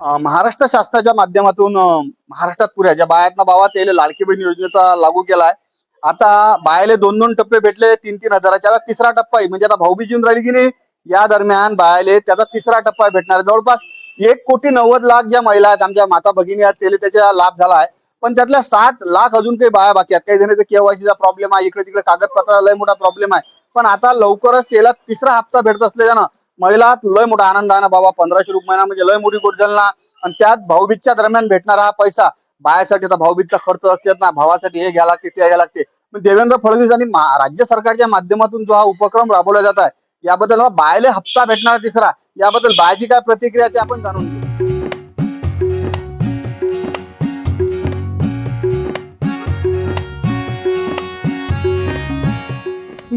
महाराष्ट्र शासनाच्या माध्यमातून महाराष्ट्रात पुऱ्या ज्या बायातना बावा त्याला लाडकी बहीण योजनेचा लागू केलाय. आता बायाले दोन दोन टप्पे भेटले तीन तीन हजाराच्या तिसरा टप्पा आहे. म्हणजे आता भाऊबीज येऊन राहिली की नाही या दरम्यान बायाले त्याचा तिसरा टप्पा भेटणार. जवळपास एक कोटी नव्वद लाख ज्या महिला आहेत आमच्या माता भगिनी आहेत त्याला त्याचा लाभ झाला आहे. पण त्यातल्या साठ लाख अजून काही बाया बाकी आहेत. काही जणांचा केवायसीचा प्रॉब्लेम आहे इकडे तिकडे कागदपत्राला लय मोठा प्रॉब्लेम आहे. पण आता लवकरच त्याला तिसरा हप्ता भेटत असल्यानं महिला लय मोठा आनंद आहे ना बाबा पंधराशे रुपये महिना म्हणजे लय मोठी गोट झाली ना. आणि त्यात भाऊबीजच्या दरम्यान भेटणारा हा पैसा बायासाठी आता भाऊबीजचा खर्च असतात ना भावासाठी हे घ्या लागते ते घ्या लागते. देवेंद्र फडणवीस आणि राज्य सरकारच्या माध्यमातून जो हा उपक्रम राबवला जात आहे याबद्दल बायाला बायले हप्ता भेटणार तिसरा. याबद्दल बायाची काय प्रतिक्रिया ते आपण जाणून घेऊ.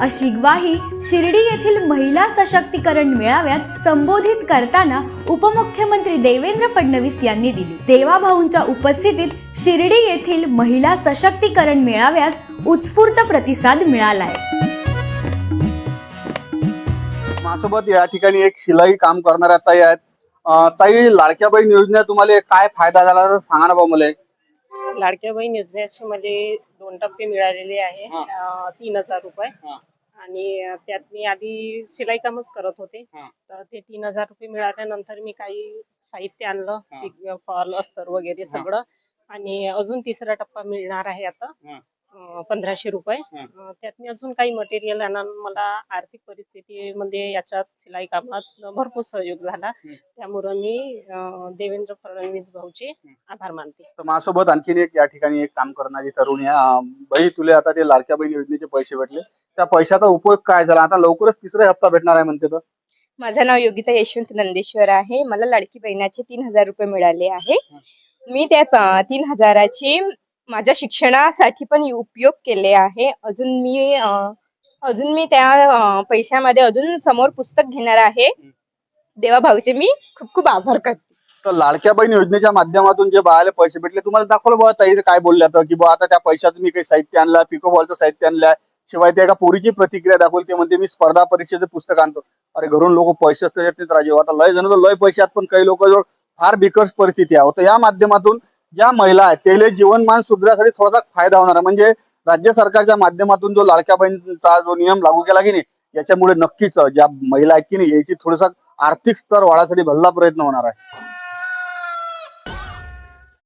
अशी ग्वाही शिर्डी येथील महिला सशक्तीकरण मेळाव्यात संबोधित करताना उपमुख्यमंत्री देवेंद्र फडणवीस यांनी दिली. देवाभाऊंच्या उपस्थितीत शिर्डी येथील महिला सशक्तीकरण मेळाव्यास उत्स्फूर्त प्रतिसाद मिळालाय. माझ्यासोबत या ठिकाणी एक शिलाई काम करणाऱ्या ताई आहेत. ताई लाडक्या बहीण योजनेत तुम्हाला काय फायदा झाला तर सांगा ना भाऊ मला. लाडक्या बहीण मला दोन टप्पे मिळालेले आहे हा. अं, तीन हजार रुपये हा. आणि त्यात मी आधी शिलाई कामच करत होते हा. तर ते तीन हजार रुपये मिळाल्यानंतर मी काही साहित्य आणलं हा. फॉल अस्तर वगैरे सगळं आणि अजून तिसरा टप्पा मिळणार आहे आता हा. पंधराशे रुपये. त्यात मी अजून काही मटेरियल आणून मला आर्थिक परिस्थितीमध्ये याच्यात शिलाई कामात भरपूर सहयोग झाला. त्यामुळे मी देवेंद्र फडणवीस भाऊचे आभार मानते. तर माझ्यासोबत आणखीन एक या ठिकाणी एक काम करणारी तरुणी बाई तुला आता ते लाडक्या बहीण योजनेचे पैसे भेटले. त्या पैशाचा उपयोग काय झाला? आता लवकरच तिसरा हप्ता भेटणार आहे म्हणते तर. माझं नाव योगिता यशवंत नंदेश्वर आहे. मला लाडकी बहिणाचे तीन हजार रुपये मिळाले आहे. मी त्यात अं, तीन हजाराचे माझ्या शिक्षणासाठी पण उपयोग केले आहे. अजून मी अजून मी त्या पैशामध्ये अजून समोर पुस्तक घेणार आहे. देवा भाऊचे मी खूप खूप आभार करते. तर लाडक्या बहीण योजनेच्या माध्यमातून जे बाळाला पैसे भेटले तुम्हाला दाखवलं बघा ताई काय बोलले आता की बुवा आता त्या पैशातून मी काही साहित्य आणलं पिकोबॉलचं साहित्य आणलं शिवाय त्या एका पोरीची प्रतिक्रिया दाखवली ते म्हणते मी स्पर्धा परीक्षेचं पुस्तक आणतो. अरे घरून लोक पैसे असतात राजीव. आता लय जण तर लय पैसे आहेत पण काही लोक फार बिकट परिस्थिती आहे. तर या माध्यमातून ज्या महिला आहेत त्याला जीवनमान सुधारण्यासाठी थोडासा फायदा होणार आहे. म्हणजे राज्य सरकारच्या माध्यमातून जो लाडक्या बहिणीचा जो नियम लागू केला की नाही याच्यामुळे नक्कीच ज्या महिला आहेत की नाही याची थोडासा आर्थिक स्तर वाढासाठी भल्ला प्रयत्न होणार आहे.